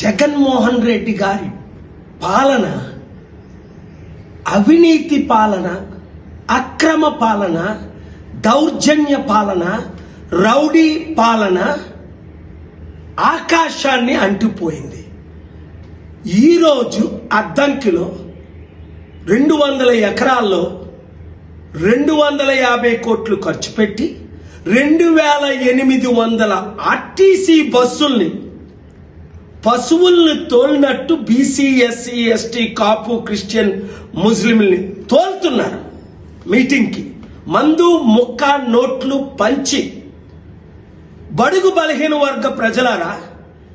జగన్మోహన్ రెడ్డి గారి పాలన అవినీతి పాలన అక్రమ పాలన దౌర్జన్య పాలన రౌడీ పాలన ఆకాశాన్ని అంటిపోయింది. ఈరోజు అద్దంకిలో రెండు వందల ఎకరాల్లో రెండు వందల యాభై కోట్లు ఖర్చు పెట్టి రెండు వేల ఎనిమిది వందల ఆర్టీసీ బస్సుల్ని పశువుల్ని తోలినట్టు BC SC ST Kapu Christian ముస్లింల్ని తోలుతున్నారు. మీటింగ్కి మందు ముక్క నోట్లు పంచి బడుగు బలహీన వర్గ ప్రజలారా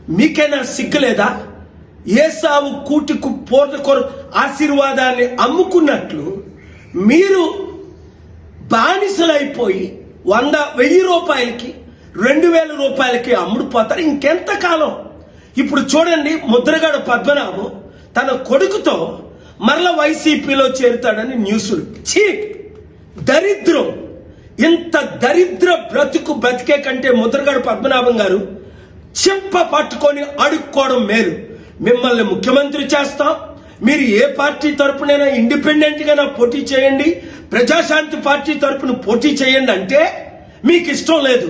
మీకైనా సిగ్గులేదా? ఏసావు కూటికు పోటకొరు ఆశీర్వాదాన్ని అమ్ముకున్నట్లు మీరు బానిసలైపోయి వంద వెయ్యి రూపాయలకి రెండు వేల రూపాయలకి అమ్ముడుపోతారు. ఇంకెంతకాలం? ఇప్పుడు చూడండి ముద్రగడ పద్మనాభం తన కొడుకుతో మరల వైసీపీలో చేరుతాడని న్యూస్లు. ఛీ! దరిద్రం. ఇంత దరిద్ర బ్రతుకు బ్రతికే కంటే ముద్రగడ పద్మనాభం గారు చెప్ప పట్టుకొని అడుక్కోవడం మేలు. మిమ్మల్ని ముఖ్యమంత్రి చేస్తాం. మీరు ఏ పార్టీ తరపునైనా ఇండిపెండెంట్గా పోటీ చేయండి. ప్రజాశాంతి పార్టీ తరపున పోటీ చేయండి అంటే మీకు ఇష్టం లేదు.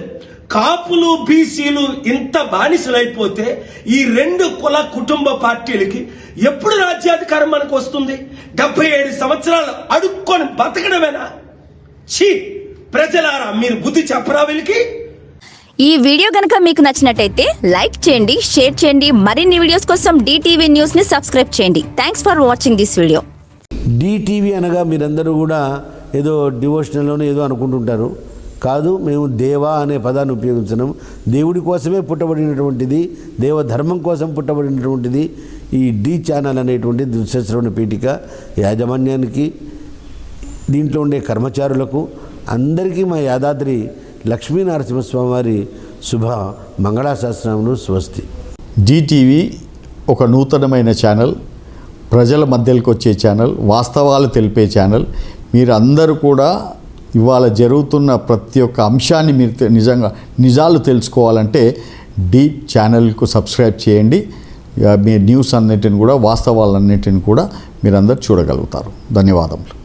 కాపులు బీసీలు ఇంత బానిసలైపోతే ఈ రెండు కుల కుటుంబ పార్టీలకి ఎప్పుడు రాజ్యాధికారం మనకు వస్తుంది? డెబ్బై ఏడు సంవత్సరాలు అడుక్కొని బతకడమేనా? ఛీ! ప్రజలారా మీరు బుద్ధి చెప్పరా వీళ్ళకి? ఈ వీడియో గనక మీకు నచ్చినట్టయితే లైక్ చేయండి షేర్ చేయండి మరిన్ని వీడియోస్ కోసం డిటీవీ న్యూస్ని సబ్స్క్రైబ్ చేయండి. Thanks for watching this video DTV అనగా మీరందరూ కూడా ఏదో డివోషనల్లోనే ఏదో అనుకుంటుంటారు. కాదు మేము దేవా అనే పదాన్ని ఉపయోగించినాం. దేవుడి కోసమే పుట్టబడినటువంటిది దేవ ధర్మం కోసం పుట్టబడినటువంటిది ఈ డి ఛానల్ అనేటువంటి దుశ్శశ్రవణ పీఠిక యాజమాన్యానికి దీంట్లో ఉండే కర్మచారులకు అందరికీ మా యాదాద్రి లక్ష్మీనరసింహస్వామి వారి శుభ మంగళాశాస్త్రమును స్వస్తి. జీటీవీ ఒక నూతనమైన ఛానల్ ప్రజల మధ్యలోకి వచ్చే ఛానల్ వాస్తవాలు తెలిపే ఛానల్. మీరు అందరూ కూడా ఇవాళ జరుగుతున్న ప్రతి ఒక్క అంశాన్ని మీరు నిజంగా నిజాలు తెలుసుకోవాలంటే డీ ఛానల్కు సబ్స్క్రైబ్ చేయండి. మీ న్యూస్ అన్నిటిని కూడా వాస్తవాలన్నిటిని కూడా మీరందరూ చూడగలుగుతారు. ధన్యవాదములు.